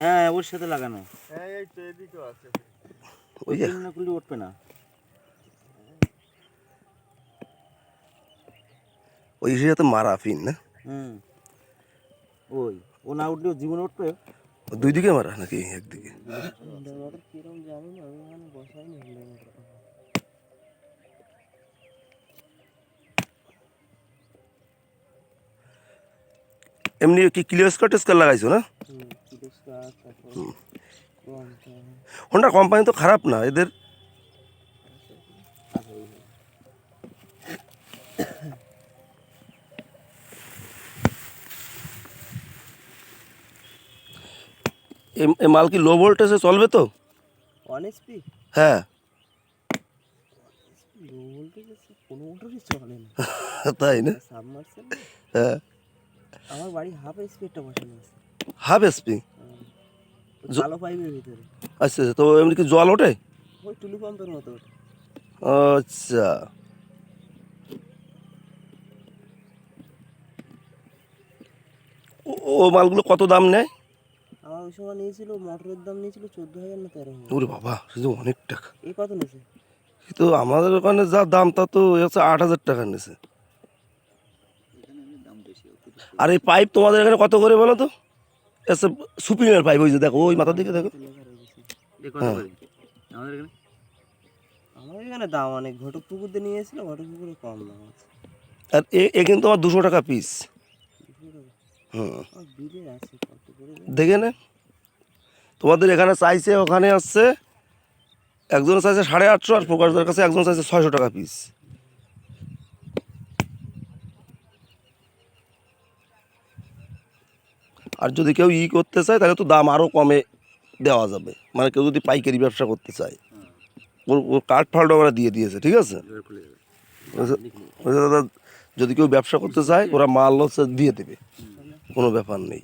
হ্যাঁ ওর সাথে লাগানো। হ্যাঁ এই তো এদিকেও আছে। ওই না করলে উঠবে না। ওই হিসেবে তো মারা ফিন না? হুম। ওই ও না উঠলেও জীবনে উঠবে? দুই দিকে মারা নাকি একদিকে? মানে এমনি কি ক্লিয়ার স্কার টেস্কার লাগাইছো না? হোন্ডা কোম্পানি তো খারাপ না এদের এ- মাল কি লো ভোল্টেজে চলবে তো? ওয়ান এসপি হ্যাঁ। লো ভোল্টেজ কোনো মোটরই চলে না। তাই না? সাবমার্সেল হ্যাঁ। আমার বাড়ি হাফ এসপিটা বসানো আছে। হাফ এসপি ওই পাইপের ভিতরে। আচ্ছা আচ্ছা, তো এমনি কি জল ওঠে? ওই টুলু পাম্পের মতো আচ্ছা। ও- মালগুলো কত দাম নেয়? আমার ওই সময় নিয়েছিল মোটরের দাম নিয়েছিল চোদ্দ হাজার না তেরো হাজার ওরে বাবা সে তো অনেক টাকা। এই কত নিয়েছে? এ তো আমাদের ওখানে যা দাম তা তো হচ্ছে আট হাজার টাকা নিছে আর এই পাইপ তোমাদের এখানে কত করে বলো তো? এসে সুপ্রিমের পাইপ ওই যে দেখো ওই মাথার দিকে দেখো। করে আমাদের এখানে? আমার এখানে দাম অনেক ঘটক পুকুরতে নিয়ে এসেছিল ঘটক পুকুরে কম দাম আছে। আর এ এ কিন্তু আমার দুশো টাকা পিস হুম? দেখে নে। তোমাদের এখানে চাইছে ওখানে আসছে একজন চাইছে সাড়ে আটশো আর প্রকাশদের কাছে একজন চাইছে ছয়শো টাকা পিস আর যদি কেউ ই করতে চায় তাহলে তো দাম আরও কমে দেওয়া যাবে। মানে কেউ যদি পাইকারি ব্যবসা করতে চায়। ওর ওর কার্ড ফাল্ট ওরা দিয়ে দিয়েছে ঠিক আছে? দাদা যদি কেউ ব্যবসা করতে চায় ওরা মাল হচ্ছে দিয়ে দেবে। কোনো ব্যাপার নেই।